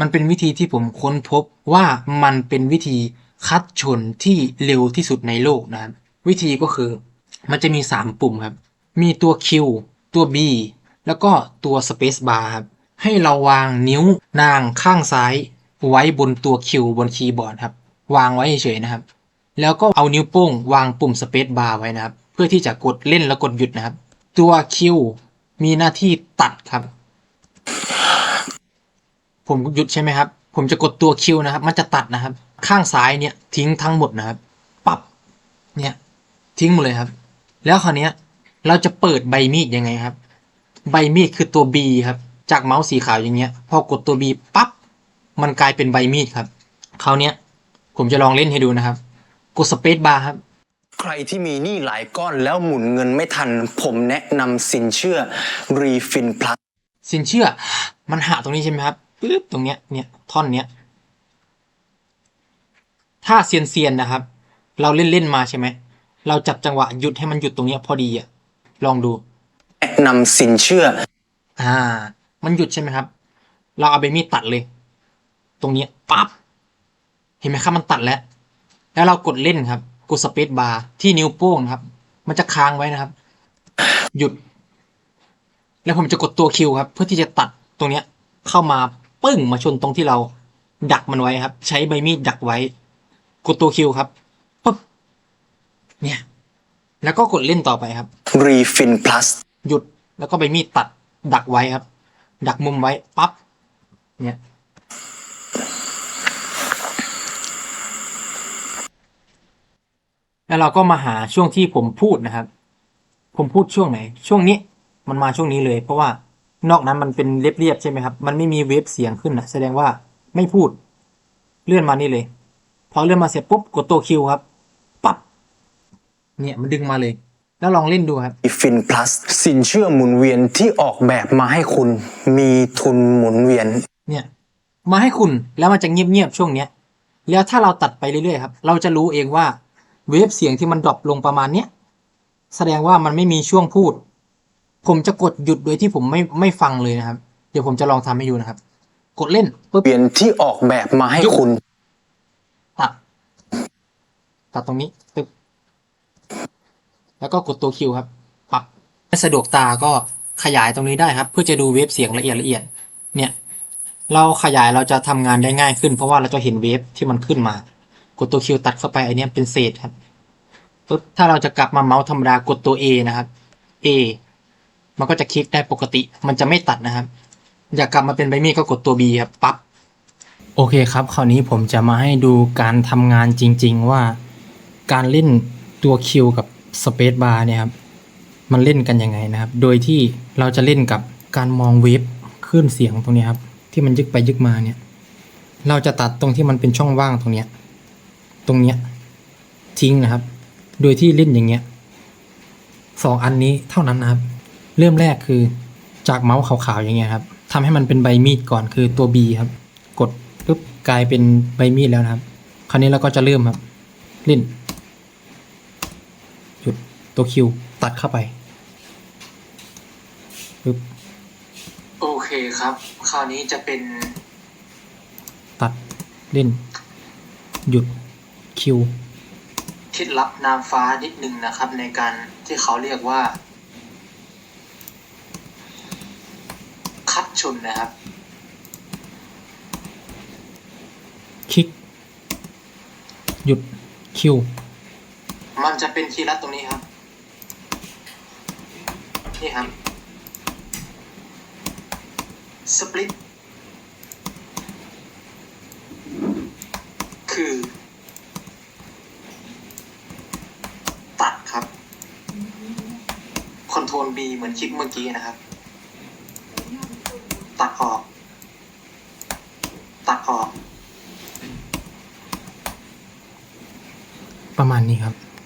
มันเป็นวิธีที่ผมค้นพบว่ามันเป็นวิธีคัดชนที่เร็วที่สุดในโลกนะครับ วิธีก็คือมันจะมี 3 ปุ่มครับ มีตัว Q ตัว B แล้วก็ตัว Space Bar ครับ ให้เราวางนิ้วนางข้างซ้าย ไว้บนตัว Q บนคีย์บอร์ดครับ วางไว้เฉยๆนะครับ แล้วก็เอานิ้วโป้งวางปุ่ม Space Bar ไว้นะครับ เพื่อที่จะกดเล่นแล้วกดหยุดนะครับ ตัว Q มีหน้าที่ตัดครับ ผมหยุดใช่ไหมครับ ผมจะกดตัว Q นะครับ มันจะตัดนะครับ ข้างซ้ายเนี่ยทิ้งทั้งหมดนะครับ ปับเนี่ยทิ้งหมดเลยครับ แล้วคราวเนี้ยเราจะเปิดใบมีดยังไงครับ ใบมีดคือตัว B ครับ จากเมาส์สีขาวอย่างเงี้ย พอกดตัว B ปั๊บ มันกลายเป็นใบมีดครับ คราวเนี้ยผมจะลองเล่นให้ดูนะครับ กดสเปซบาร์ครับ ใครที่มีหนี้หลายก้อนแล้วหมุนเงินไม่ทัน ผมแนะนำสินเชื่อ Refin Plus สินเชื่อ มันหาตรงนี้ใช่ไหมครับ ปึ๊บตรงเนี้ยเนี่ยท่อนเนี้ยถ้าเซียนเซียนๆนะครับ เราเล่นเล่นๆมาใช่ไหมเราจับจังหวะหยุดให้มันหยุดตรงเนี้ยพอดีอะลองดูแนะนำสินเชื่อ อ่า มันหยุดใช่ไหมครับ เราเอาใบมีดตัดเลย ตรงเนี้ยปั๊บเห็นไหมครับมันตัดแล้ว แล้วเรากดเล่นครับ กดสเปซบาร์ที่นิ้วโป้งนะครับ มันจะค้างไว้นะครับ หยุด แล้วผมจะกดตัวคิวครับ เพื่อที่จะตัดตรงเนี้ยเข้ามา ปึ้งมาชนตรงที่เราดักมันไว้ครับ ใช้ใบมีดดักไว้ กดตัวคิวครับปุ๊บเนี่ย แล้วก็กดเล่นต่อไปครับ Refin Plus หยุดแล้วก็ใบมีดตัดดักไว้ครับ ดักมุมไว้ปั๊บเนี่ยแล้วเราก็มาหาช่วงที่ผมพูดนะครับ ผมพูดช่วงไหน ช่วงนี้มันมาช่วงนี้เลย เพราะว่า นอกนั้นมันเป็นเรียบๆใช่ไหมครับ มันไม่มีเวฟเสียงขึ้นนะแสดงว่าไม่พูด เลื่อนมานี่เลย พอเลื่อนมาเสร็จปุ๊บกดตัวคิวครับ ปั๊บ เนี่ยมันดึงมาเลย แล้วลองเล่นดูครับ Refin Plus สินเชื่อหมุนเวียนที่ออกแบบมาให้คุณมีทุนหมุนเวียน เนี่ย มาให้คุณแล้วมันจะเงียบๆช่วงเนี้ย แล้วถ้าเราตัดไปเรื่อยๆครับ เราจะรู้เองว่าเวฟเสียงที่มันดรอปลงประมาณเนี้ยแสดงว่ามันไม่มีช่วงพูด ผมจะกดหยุดโดยที่ผมไม่ไม่ฟังเลยนะครับ เดี๋ยวผมจะลองทำให้ดูนะครับ กดเล่นปุ๊บเวียนที่ออกแบบมาให้คุณตัดตัดตรงนี้ปึ๊บแล้วก็กดตัวคิวครับปับถ้าสะดวกตาก็ขยายตรงนี้ได้ครับ เพื่อจะดูเวฟเสียงละเอียดละเอียด เนี่ย เราขยายเราจะทำงานได้ง่ายขึ้น เพราะว่าเราจะเห็นเวฟที่มันขึ้นมา กดตัวคิวตัดเข้าไปไอเนี้ยเป็นเศษครับปุ๊บถ้าเราจะกลับมาเมาส์ธรรมดากดตัว A นะครับ A มันก็จะคลิกได้ปกติ มันจะไม่ตัดนะครับ อยากกลับมาเป็นใบมีดก็กดตัว B ครับปั๊บโอเคครับคราวนี้ผมจะมาให้ดูการทำงานจริง ๆ ว่า การเล่นตัวคิวกับ Space Bar เนี่ยครับมันเล่นกันยังไงนะครับ โดยที่เราจะเล่นกับการมองเวฟคลื่นเสียงตรงนี้ครับ ที่มันยึกไปยึกมาเนี่ย เราจะตัดตรงที่มันเป็นช่องว่างตรงเนี้ยตรงเนี้ยทิ้งนะครับ โดยที่เล่นอย่างเงี้ยสองอันนี้เท่านั้นนะครับ เริ่มแรกคือจากเมาส์ขาวๆอย่างเงี้ยครับทำให้มันเป็นใบมีดก่อนคือตัว B ครับ กดปุ๊บกลายเป็นใบมีดแล้วนะครับ คราวนี้เราก็จะเริ่มครับเล่นหยุดตัวคิวตัดเข้าไปปุ๊บโอเคครับ คราวนี้จะเป็นตัดเล่น หยุดคิว เคล็ดลับนางฟ้านิดนึงนะครับ ในการที่เขาเรียกว่า คัด ชนนะครับ คลิก หยุดคิว มันจะเป็นคีย์ลัดตรงนี้ครับ นี่ครับ สปลิต คือ ตัดครับ คอนโทรล B เหมือนคลิกเมื่อกี้นะครับ ตัดออก ตัดออก ประมาณนี้ครับ